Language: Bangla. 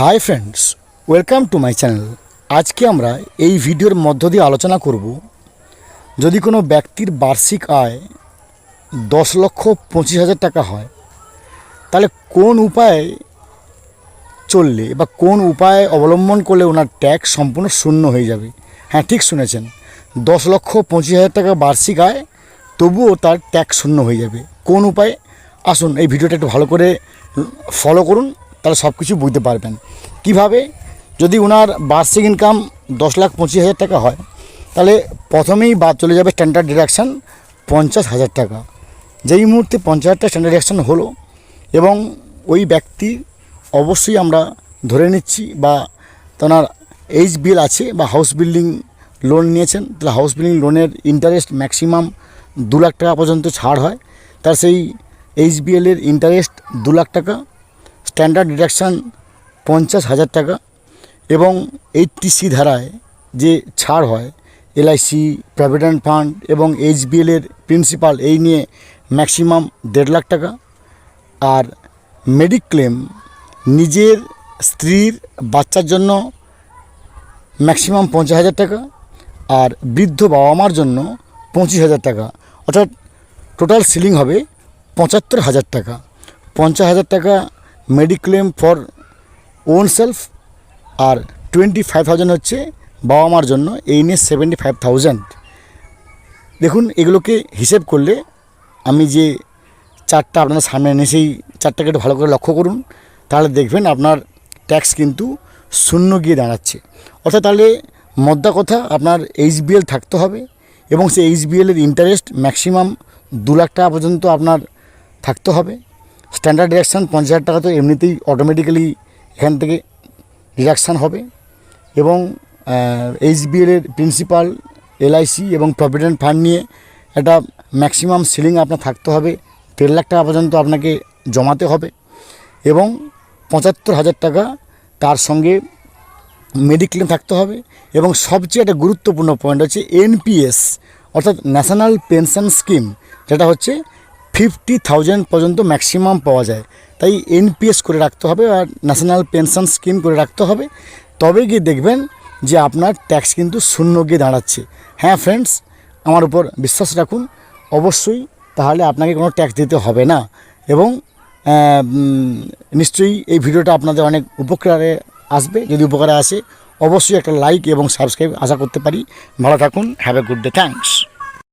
Hi friends welcome to my channel আজকে আমরা এই ভিডিওর মধ্য দিয়ে আলোচনা করব, যদি কোনো ব্যক্তির বার্ষিক আয় দশ লক্ষ পঁচিশ হাজার টাকা হয়, তাহলে কোন উপায়ে চললে বা কোন উপায় অবলম্বন করলে ওনার ট্যাক্স সম্পূর্ণ শূন্য হয়ে যাবে? হ্যাঁ ঠিক শুনেছেন। দশ লক্ষ পঁচিশ হাজার টাকা বার্ষিক আয়, তবুও তার ট্যাক্স শূন্য হয়ে যাবে। কোন উপায়ে? আসুন এই ভিডিওটা একটু ভালো করে ফলো করুন। তাহলে সব কিছু বুঝতে পারবেন। কীভাবে? যদি ওনার বার্ষিক ইনকাম দশ লাখ পঁচিশ হাজার টাকা হয়, তাহলে প্রথমেই বাদ চলে যাবে স্ট্যান্ডার্ড ডিডাকশান পঞ্চাশ হাজার টাকা। যেই মুহূর্তে পঞ্চাশ হাজার টাকা স্ট্যান্ডার্ড ডিডাকশান হলো এবং ওই ব্যক্তি অবশ্যই আমরা ধরে নিচ্ছি বা তেনার এইচ বিল আছে বা হাউস বিল্ডিং লোন নিয়েছেন, তাহলে হাউস বিল্ডিং লোনের ইন্টারেস্ট ম্যাক্সিমাম দু লাখ টাকা পর্যন্ত ছাড় হয়। তার সেই এইচ বিএলের ইন্টারেস্ট দু লাখ টাকা স্ট্যান্ডার্ড ডিডাকশান পঞ্চাশ হাজার টাকা এবং এইটটি সি ধারায় যে ছাড় হয়, এলআইসি প্রভিডেন্ট ফান্ড এবং এইচবিএলের প্রিন্সিপাল এই নিয়ে ম্যাক্সিমাম দেড় লাখ টাকা আর মেডিক্লেম নিজের স্ত্রীর বাচ্চার জন্য ম্যাক্সিমাম পঞ্চাশ হাজার টাকা আর বৃদ্ধ বাবা মার জন্য পঁচিশ হাজার টাকা। অর্থাৎ টোটাল সিলিং হবে পঁচাত্তর হাজার টাকা। পঞ্চাশ হাজার টাকা মেডিক্লেম ফর ওন সেলফ আর টোয়েন্টি ফাইভ থাউজেন্ড হচ্ছে বাবা মার জন্য, এই নিয়ে সেভেন্টি ফাইভ থাউজেন্ড দেখুন, এগুলোকে হিসেব করলে আমি যে চারটা আপনার সামনে এনে সেই চারটাকে একটু ভালো করে লক্ষ্য করুন, তাহলে দেখবেন আপনার ট্যাক্স কিন্তু শূন্য গিয়ে দাঁড়াচ্ছে। অর্থাৎ তাহলে মদ্দা কথা, আপনার এইচ এইচবিএল থাকতে হবে এবং সেই এইচ এইচবিএলের ইন্টারেস্ট ম্যাক্সিমাম দু লাখ টাকা পর্যন্ত আপনার থাকতে হবে। স্ট্যান্ডার্ড ডিডাকশান পঞ্চাশ হাজার টাকা তো এমনিতেই অটোমেটিক্যালি এখান থেকে ডিডাকশান হবে। এবং এইচবিএলের প্রিন্সিপাল এলআইসি এবং প্রভিডেন্ট ফান্ড নিয়ে একটা ম্যাক্সিমাম সিলিং আপনার থাকতে হবে। দেড় লাখ টাকা পর্যন্ত আপনাকে জমাতে হবে এবং পঁচাত্তর হাজার টাকা তার সঙ্গে মেডিক্লেম থাকতে হবে। এবং সবচেয়ে একটা গুরুত্বপূর্ণ পয়েন্ট হচ্ছে এনপিএস অর্থাৎ ন্যাশনাল পেনশন স্কিম যেটা হচ্ছে ফিফটি থাউজেন্ড পর্যন্ত ম্যাক্সিমাম পাওয়া যায়। তাই এনপিএস করে রাখতে হবে আর ন্যাশনাল পেনশন স্কিম করে রাখতে হবে। তবে গিয়ে দেখবেন যে আপনার ট্যাক্স কিন্তু শূন্য গিয়ে দাঁড়াচ্ছে। হ্যাঁ ফ্রেন্ডস আমার উপর বিশ্বাস রাখুন, অবশ্যই তাহলে আপনাকে কোনো ট্যাক্স দিতে হবে না। এবং নিশ্চয়ই এই ভিডিওটা আপনাদের অনেক উপকারে আসবে। যদি উপকারে আসে, অবশ্যই একটা লাইক এবং সাবস্ক্রাইব আশা করতে পারি। ভালো থাকুন have a good day thanks